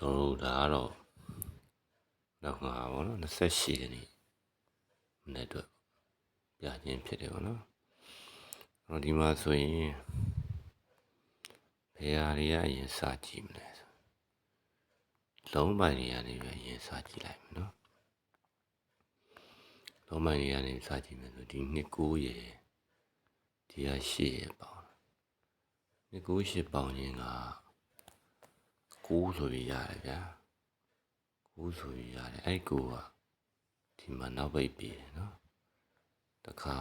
ကျွန်တော်တို့ဒါကတော့နောက်မှာပေါ့နော်28ရက်နေ့မနေ့အတွက်ပြခြင်းဖြစ်တယ်ပေါ့နော်အဲ့တော့ဒီမှာဆိုရင်ဘယ်ဟာတွေကအရင်စကြည့်မလဲဆိုလုံးပိုင်းတွေကနေပဲအရင်စကြည့်လိုက်မယ်နော်လုံးပိုင်းတွေကနေစကြည့်မယ်ဆိုဒီနှစ်9ရယ်ဒီက10ရယ်ပေါ့နှစ်9 10ပေါင်းခြင်းက 9ဆိုပြီးရတယ်ဗျာ9ဆိုပြီးရတယ်အဲ့9ကဒီမှာနောက်ပိတ်ပြီနော်တခါ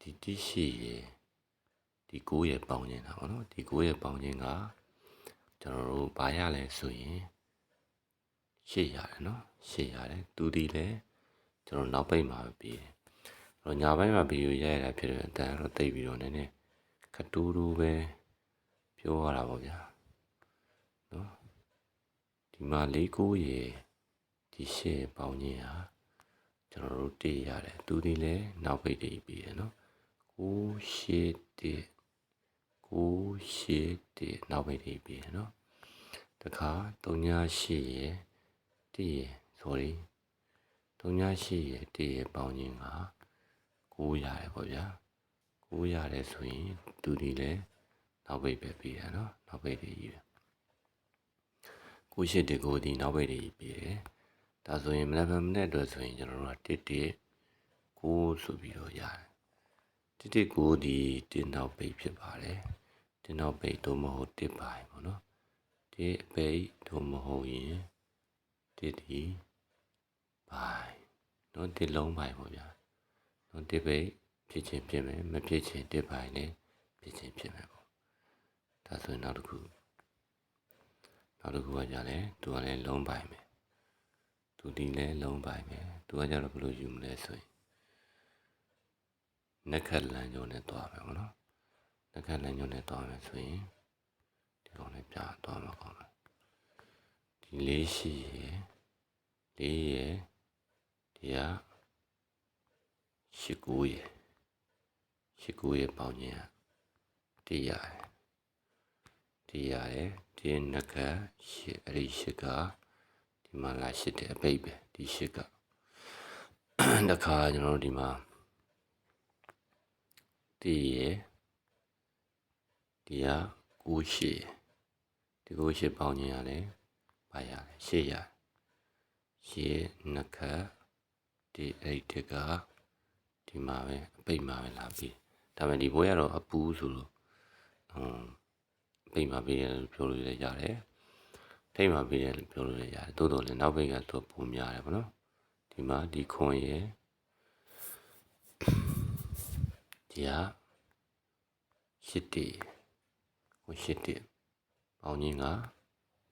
ဒီတိရှိရယ်ဒီ9ရယ်ပေါင်းခြင်းတာပေါ့နော်ဒီ9ရယ်ပေါင်းခြင်းကကျွန်တော်တို့ဘာရလဲဆိုရင်ရှေ့ရတယ်နော်ရှေ့ရတယ်သူဒီလဲကျွန်တော်နောက်ပိတ်မှာပဲပြီးတယ်အဲ့တော့ညာဘက်မှာဗီဒီယိုရိုက်ရတာဖြစ်တယ်အတန်တော့တိတ်ပြီးတော့နည်းနည်းခတူးတူးပဲပြောရတာပေါ့ဗျာ နော်ဒီမှာ၄9ရေဒီရှေ့ပေါင်းခြင်းဟာကျွန်တော်တို့တည်ရတယ်သူဒီလဲနောက်ပိတ်တည်ပြီးတယ်နော်9ရှေ့တည်9ရှေ့တည်နောက်ပိတ်တည်ပြီးတယ်နော်တခါ3ညရှေ့ရေတည်ရ sorry 3ညရှေ့ရေတည်ရပေါင်းခြင်းက9ရတယ်ပေါ့ဗျာ9ရတယ်ဆိုရင်သူဒီလဲနောက်ပိတ်ပဲပြီးတယ်နော်နောက်ပိတ်တည်ကြီးပဲ ကိုရှိတကိုဒီနောက်ပိတ်တွေပြီးတယ်ဒါဆိုရင်မနက်ဖြန်မနေ့အတွက်ဆိုရင်ကျွန်တော်တို့ကတစ်တစ်ကိုဆိုပြီးတော့ရတယ်တစ်တစ်ကိုဒီတင်နောက်ပိတ်ဖြစ်ပါတယ်တင်နောက်ပိတ်တော့မဟုတ်တစ်ပိုင်းပေါ့နော်တစ်ပိတ်တော့မဟုတ်ရင်တစ်ဒီပိုင်းနော်တစ်လုံးပိုင်းပေါ့ဗျာနော်တစ်ပိတ်ဖြစ်ချင်းဖြစ်မယ်မဖြစ်ချင်းတစ်ပိုင်းလည်းဖြစ်ချင်းဖြစ်မယ်ပေါ့ဒါဆိုရင်နောက်တစ်ခု နောက်တစ်ခုကကြလဲသူကလည်းလုံးပိုင်မယ်သူဒီလည်းလုံးပိုင်မယ်သူကကြတော့ဘယ်လိုယူမလဲဆိုရင်နက်ခက်လမ်းကြောနဲ့တွားမယ်ပေါ့နော်နက်ခက်လမ်းကြောနဲ့တွားမယ်ဆိုရင်ဒီကောင်လေးပြတွားမှာကောင်းတယ်ဒီလေးရှိရယ်လေးရယ်ဒီကရှိကူရယ်ရှိကူရယ်ပေါင်းခြင်းကတရားရယ် တရားရယ်ဒီနက်ခက်ရှစ်အဲ့ဒီရှစ်ကဒီမှာလာရှစ်တဲ့အပိတ်ပဲဒီရှစ်ကတခါကျွန်တော်တို့ဒီမှာတီးရယ်ဒီကကိုရှိဒီကိုရှိပေါင်းခြင်းရတယ်ပါရတယ်ရှေ့ရရှေ့နက်ခက်ဒီအဲ့ဒီကဒီမှာပဲအပိတ်မှာပဲလာပြီးဒါပေမဲ့ဒီဘွဲကတော့အပူဆိုလို့ဟွန်း ပိတ်မှာပေးတယ်လို့ပြောလို့လည်းရတယ်ထိတ်မှာပေးတယ်လို့ပြောလို့လည်းရတယ်တိုးတော်လည်းနောက်ဘက်ကတော့ပုံများတယ်ဗောနော်ဒီမှာဒီခွန်ရယ်ဒီဟာရှစ်တီဟိုရှစ်တီပေါင်းခြင်းက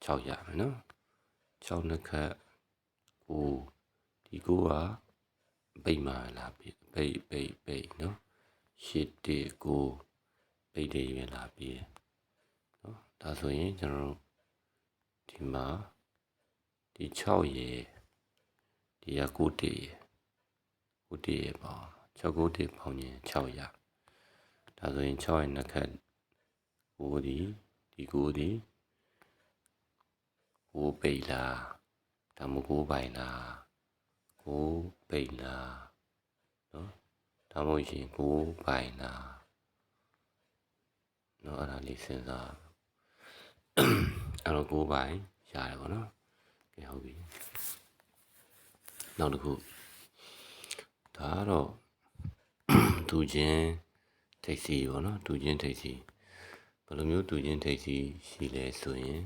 6ရမယ်နော်6နှစ်ခတ်ကိုဒီကိုကပိတ်မှာလာပြီပိတ်ပိတ်ပိတ်နော်ရှစ်တီကိုပိတ်တယ်ပဲလာပြီနော် ဒါဆိုရင်ကျွန်တော်တို့ဒီမှာဒီ6ရေဒီက9တေ9တေပေါ့6 9တေပေါင်းရင်6ရဒါဆိုရင်6ရဲ့နှစ်ခတ်9ဒီဒီ9ဒီ9ပိတ်လားဒါမှ9ပိုင်လား9ပိတ်လားနော်ဒါမှမဟုတ်ရှင်9ပိုင်လားနော်အဲ့ဒါလေးစဉ်းစား အဲ့တော့9ပိုင်ရတယ်ပေါ့နော်ကဲဟုတ်ပြီနောက်တစ်ခုဒါကတော့သူချင်းထိတ်စီပေါ့နော်သူချင်းထိတ်စီဘယ်လိုမျိုးသူချင်းထိတ်စီရှိလဲဆိုရင်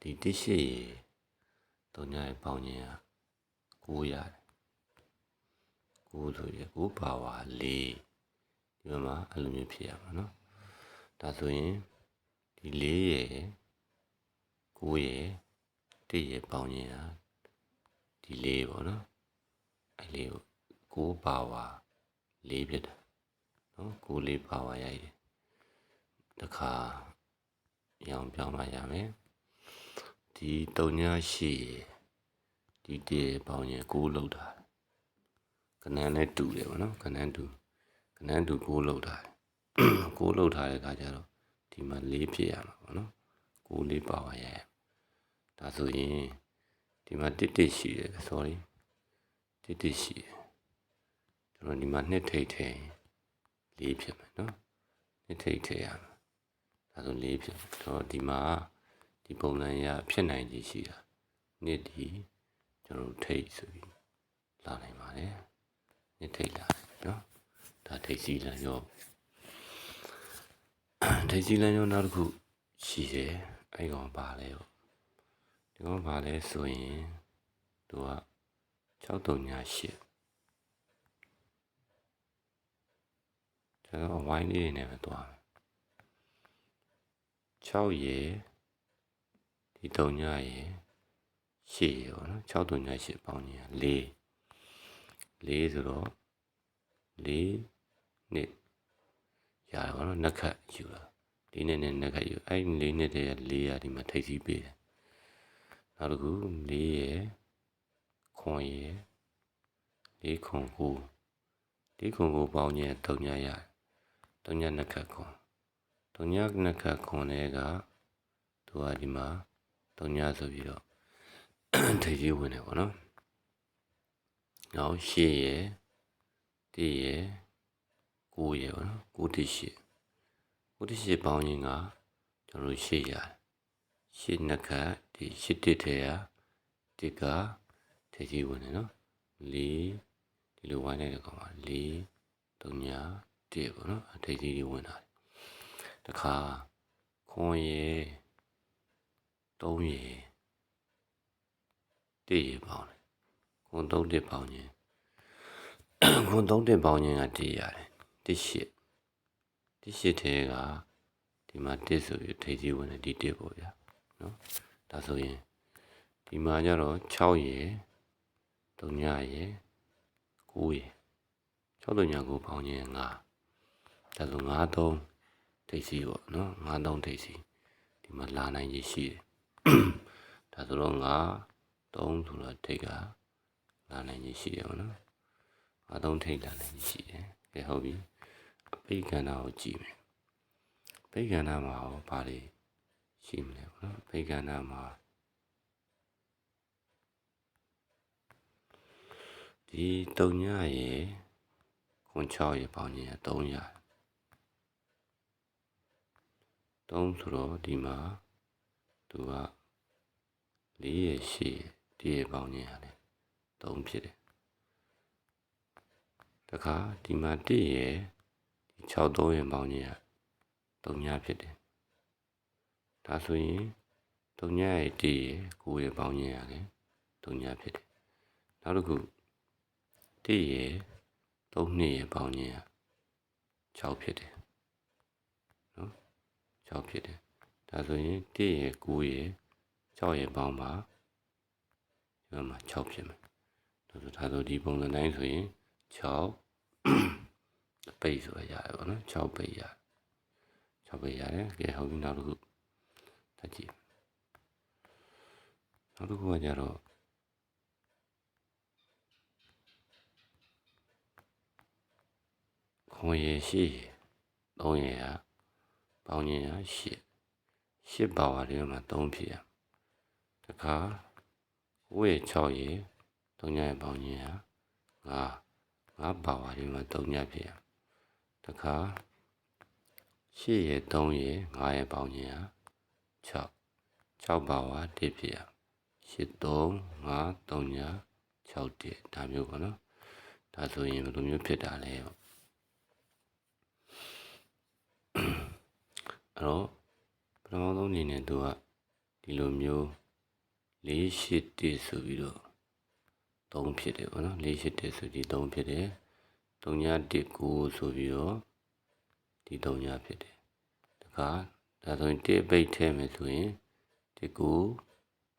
ဒီတရှိတုံညာရဲ့ပေါင်းခြင်းက9ရတယ်9ဆိုရ9ပါဝါ4 ဒီမှာအဲ့လိုမျိုးဖြစ်ရမှာနော်ဒါဆိုရင်ဒီ4ရဲ့9ရဲ့1ရဲ့ပေါင်းခြင်းဟာဒီ4ပေါ့နော်အဲ့လေးကို9ပါဝါ4ဖြစ်တယ်နော်9 4ပါဝါရိုက်တယ်တခါရောင်ပြောင်းလိုက်ရမယ်ဒီ3ညရှိဒီတည်းပေါင်းရင်9လောက်တာကနန်းနဲ့တူတယ်ဗောနော်ကနန်းတူ ကနန်းတူ9လောက်တာ9လောက်ထားတဲ့အခါကျတော့ဒီဒီမှာ၄ဖြစ်ရမှာပေါ့နော်ကိုလေးပါဝါရရဒါဆိုရင်ဒီမှာတစ်တစ်ရှိတယ် sorry တစ်တစ်ရှိတယ်ကျွန်တော်ဒီမှာနှစ်ထိတ်ထိတ်၄ဖြစ်မယ်နော်နှစ်ထိတ်ထိတ်ရမှာဒါဆို၄ဖြစ်တော့ဒီမှာဒီပုံစံရဖြစ်နိုင်ကြီးရှိတာနှစ်ဒီကျွန်တော်ထိတ်ဆိုပြီးလာနိုင်ပါတယ်နှစ်ထိတ်လာတယ်နော် ဒါထိတ်စီလမ်းရောထိတ်စီလမ်းရောနောက်တစ်ခုရှိတယ်အဲ့ကောင်ပါလဲပေါ့ဒီကောင်ပါလဲဆိုရင်သူက6388ကျွန်တော်ဝိုင်းလေးတွေနဲ့ပဲသွားမယ်6ရေဒီ3ညရေ8ရေပေါ့နော်6 3ည8ပေါင်းရင်4 4ဆိုတော့4 နှစ်ရတယ်ပေါ့နော်နှစ်ခတ်ယူလာဒီနှစ်နဲ့နှစ်ခတ်ယူအဲ့4နှစ်တည်းက4ရာဒီမှာထိပ်စီးပေးတယ်နောက်တစ်ခု4ရေခွန်ရေ4ခွန်9 4ခွန်9ပေါင်းရင်3ညရတယ်3ညနှစ်ခတ်ခွန်3ညနှစ်ခတ်ခွန်တွေကသူကဒီမှာ3ညဆိုပြီးတော့ထိပ်စီးဝင်တယ်ပေါ့နော်နောက်ရှေ့ရယ်တည့်ရ ယ်ကိုရယ်ပေါ့နော်ကိုတည့်ရှေ့ကိုတည့်ရှေ့ပေါင်းရင်ကကျွန်တော်ရှေ့ရတယ်ရှေ့နှစ်ခတ်ဒီရှေ့တစ်ထဲရတစ်ကထိပ်စီးဝင်တယ်နော်လေးဒီလိုဝိုင်းလိုက်တဲ့ကောင်ပါလေးသုံးညာတစ်ပေါ့နော်ထိပ်စီးတွေဝင်တာတခါခွန်ရယ်သုံးရယ်တည့်ရယ်ပေါင်းတယ်ခွန်သုံးတစ်ပေါင်းရင်ခွန်သုံးတစ်ပေါင်းရင်ကတည့်ရတယ် တစ်ရှစ်တစ်ရှစ်ထဲကဒီမှာတစ်ဆိုပြီးထိပ်စီးဝင်တယ်ဒီတစ်ပေါ့ဗျာနော်ဒါဆိုရင်ဒီမှာကျတော့6ရယ်3ညရယ်9ရယ်6 3ည9ပေါင်းရင်5ဒါဆို5 3ထိပ်စီးပေါ့နော်5 3ထိပ်စီးဒီမှာလာနိုင်ကြီးရှိတယ်ဒါဆိုတော့5 3ဆိုတော့ထိပ်ကလာနိုင်ကြီးရှိတယ်ပေါ့နော်5 3ထိပ်လာနိုင်ကြီးရှိတယ်ကဲဟုတ်ပြီအ ပိတ်ကဏ္ဍကိုကြည့်မယ်ပိတ်ကဏ္ဍမှာဟောဘာတွေရှိမလဲပေါ့နော်ပိတ်ကဏ္ဍမှာဒီ3ညရေခွန်6ရေပေါင်းရင်300 3ဆိုတော့ဒီမှာသူက4ရေ8ရေ1ရေပေါင်းရင်ရတယ်3ဖြစ်တယ်တခါဒီမှာ1ရေ ဒီ6 3ရေပေါင်းရင်3ညဖြစ်တယ်ဒါဆိုရင်3ညရေ1ရေ9ရေပေါင်းရင်ရတယ်3ညဖြစ်တယ်နောက်တစ်ခု1ရေ3နှစ်ရေပေါင်းရင်6ဖြစ်တယ်နော်6ဖြစ်တယ်ဒါဆိုရင်1ရေ9ရေ6ရေပေါင်းပါဒီမှာ6ဖြစ်မယ်ဒါဆိုဒါဆိုဒီပုံစံတိုင်းဆိုရင်6 ပိတ်ဆိုရရတယ်ပေါ့နော်6ပိတ်ရ6ပိတ်ရတယ်ကဲဟုတ်ပြီနောက်တစ်ခုတက်ကြည့်နောက်တစ်ခုကကြတော့ခွန်ရရှိ3ရဟာပေါင်းရင်ဟာ8 8ပါဝါတွေမှာ3ဖြစ်ရတခါ9ရ6ရ3ညရပေါင်းရင်ဟာ5 5ပါဝါတွေမှာ3ညဖြစ်ရ တခါ8ရ3ရ5ရပေါင်းရင်ဟာ6 6ပါဝါ1ဖြစ်ရ8 3 5 3ည6တစ်ဒါမျိုးပေါ့နော်ဒါဆိုရင်ဘယ်လိုမျိုးဖြစ်တာလဲပေါ့အဲ့တော့ပထမဆုံးအနေနဲ့သူကဒီလိုမျိုး၄၈တစ်ဆိုပြီးတော့3ဖြစ်တယ်ပေါ့နော်၄၈တစ်ဆိုဒီ3ဖြစ်တယ် 3ည1 9ဆိုပြီးတော့ဒီ3ညဖြစ်တယ်တခါဒါဆိုရင်1ပိတ်ထဲမယ်ဆိုရင်1 9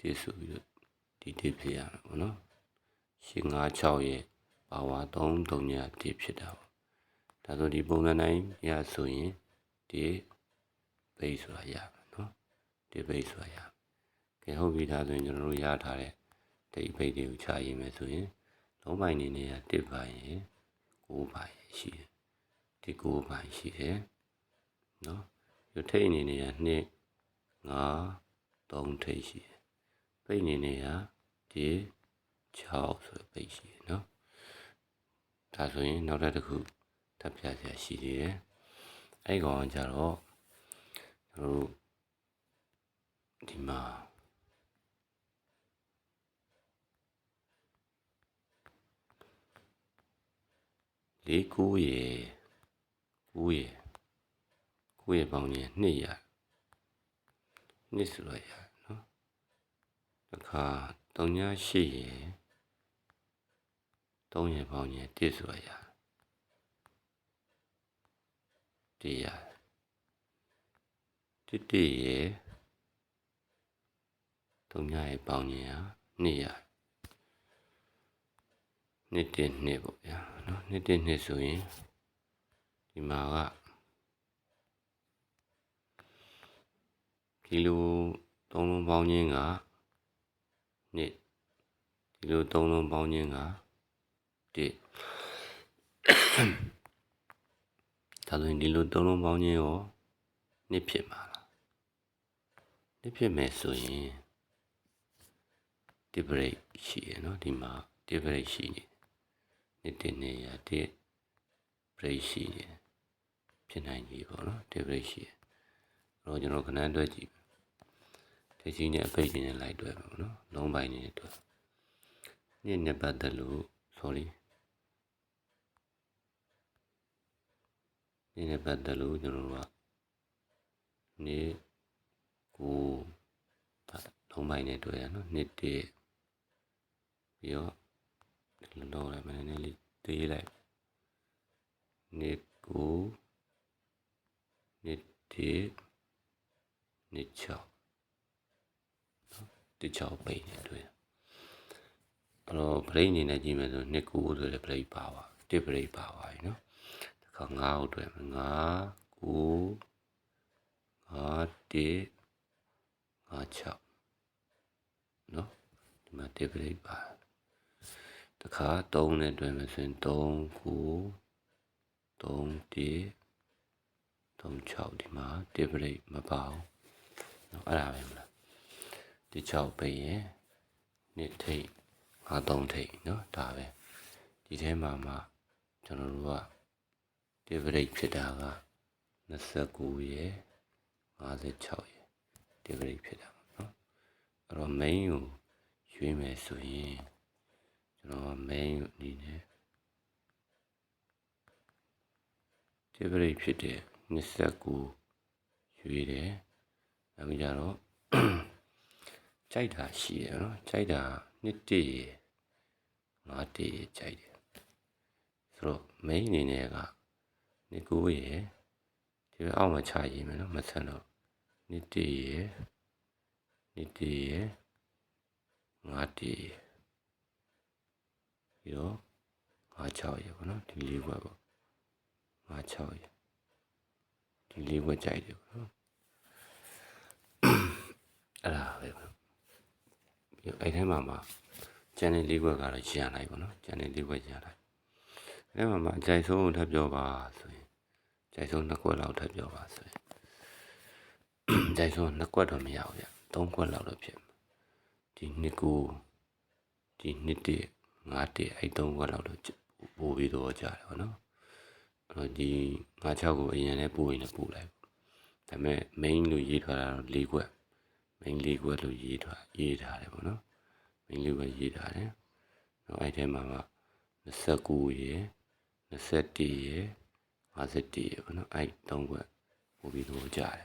1ဆိုပြီးတော့ဒီ1ဖြစ်ရမှာပေါ့နော်8 5 6ရဲ့ပါဝါ3 3ည1ဖြစ်တာပေါ့ဒါဆိုဒီပုံစံတိုင်းရဆိုရင်ဒီဘိတ်ဆိုတာရမယ်နော်ဒီဘိတ်ဆိုတာရကဲဟုတ်ပြီဒါဆိုရင်ကျွန်တော်တို့ရထားတဲ့ဒီဘိတ်တွေကိုခြာရေးမယ်ဆိုရင်လုံးပိုင်းနေနေရတစ်ပိုင်းရ 9ပိုင်းရှိတယ်ဒီ9ပိုင်းရှိတယ်နော်ဒီဒီထိတ်အနေနဲ့က2 5 3ထိတ်ရှိတယ်ပိတ်အနေနဲ့ကဒီ6ဆိုပိတ်ရှိတယ်နော်ဒါဆိုရင်နောက်တစ်ခုထပ်ပြစရာရှိသေးတယ်အဲ့ကောင်ကကြတော့ကျွန်တော်တို့ဒီမှာ လေးကိုရယ်ကိုရယ်ကိုရယ်ပေါင်းရင်နှစ်ရနှစ်ဆိုတော့ရနော်တခါ3ည8ရယ်3ရယ်ပေါင်းရင်1ဆိုတော့ရတရားတစ်တရယ်3ညရယ်ပေါင်းရင်နှစ်ရ နှစ်တစ်နှစ်ပေါ့ဗျာနော်နှစ်တစ်နှစ်ဆိုရင်ဒီမှာကဒီလိုသုံးလုံးပေါင်းခြင်းကနှစ်ဒီလိုသုံးလုံးပေါင်းခြင်းကတစ်ဒါဆိုရင်ဒီလိုသုံးလုံးပေါင်းခြင်းရောနှစ်ဖြစ်မှာလားနှစ်ဖြစ်မယ်ဆိုရင်ဒီ break ရှိရနော်ဒီမှာဒီ break ရှိနေ နှစ်တစ်နေရဒီ break ရှိနေဖြစ်နိုင်ကြီးပေါ့နော်ဒီ break ရှိရတော့ကျွန်တော်ခဏတွဲကြည့်ဒီချင်းနဲ့အပိတ်ချင်းနဲ့လိုက်တွဲပါနော်လုံးပိုင်းနဲ့တွဲနှစ်နဲ့ပတ်သက်လို့ sorry ဒီနဲ့ပတ်သက်လို့ကျွန်တော်တို့ကနေကိုလုံးပိုင်းနဲ့တွေ့ရနော်နှစ်တည်းပြီးတော့ ဒီလိုလုပ်လိုက်မယ်နည်းနည်းလေးသေးလိုက်နှစ်ကိုနှစ်တည်းနှစ်ချောက်တစ်ချောက်ပိတ်နေတွေ့အဲ့တော့ break အနေနဲ့ကြည့်မယ်ဆိုနှစ်ကိုဆိုတဲ့ break ပါပါတစ် break ပါပါပြီနော်ခါ9ကိုတွေ့မယ်9 9 5 1 5 6နော်ဒီမှာ table ပါ တခါ3နဲ့တွေ့မယ်ဆိုရင်3 9 3 1 3 6ဒီမှာ table မပါဘူးနော်အဲ့ဒါပဲမလားဒီ6ပိတ်ရင်နှစ်ထိတ်5 3ထိတ်နော်ဒါပဲဒီထဲမှာမှကျွန်တော်တို့က dividend ဖြစ်တာက29ရယ်56ရယ် dividend ဖြစ်တာပေါ့နော်အဲ့တော့ main ကိုရွေးမယ်ဆိုရင် ကျွန်တော် main ကိုအနေနဲ့ dividend ဖြစ်တဲ့29ရွေးတယ်အခုကြတော့ကြိုက်တာရှိရနော်ကြိုက်တာနှစ်တည်းငါးတည်းကြိုက်တယ်ဆိုတော့ main အနေနဲ့ကနေကိုရယ်ဒီဘက်အောက်မှာချရေးမယ်နော်မဆန်တော့နေတရယ်နေတရယ်ငါတရယ် ပြီးတော့ငါ6ရယ်ပေါ့နော်ဒီလေးဘက်ပေါ့ငါ6ရယ်ဒီလေးဘက်ကြိုက်တယ်ပေါ့နော်အဲ့ဒါပဲပေါ့ပြီးအဲ့ထဲမှာမှာကျန်တဲ့လေးဘက်ကတော့ရန်လိုက်ပေါ့နော်ကျန်တဲ့လေးဘက်ရန်လိုက်အဲ့မှာမှာအကြိုက်ဆုံးထပ်ပြောပါဆိုရင်အကြိုက်ဆုံးနှစ်ခွက်လောက်ထပ်ပြောပါဆိုရင်အကြိုက်ဆုံးနှစ်ခွက်တော့မရဘူးဗျသုံးခွက်လောက်တော့ဖြစ်မှာဒီနှစ်ကိုဒီနှစ်တည်း ငါးတည်းအဲ့သုံးခွက်လောက်တော့ပို့ပြီးတော့ကြတယ်ဗောနော်အဲ့တော့ဒီငါးချောက်ကိုအရင်နဲ့ပို့ရင်လည်းပို့လိုက်ဒါပေမဲ့ main လို့ရေးထားတာတော့၄ခွက် main ၄ခွက်လို့ရေးထားရေးထားတယ်ဗောနော် main ၄ခွက်ရေးထားတယ်တော့အဲ့ထဲမှာက29ရယ်21ရယ်51ရယ်ပေါ့နော်အဲ့သုံးခွက်ပို့ပြီးတော့ကြတယ်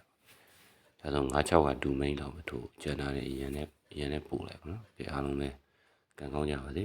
ဒါဆို9 6ကဒူမိန်လောက်ပဲထိုးကျန်တာလည်းအရင်နဲ့အရင်နဲ့ပို့လိုက်ပေါ့နော်ဒီအားလုံးပဲကံကောင်းကြပါစေ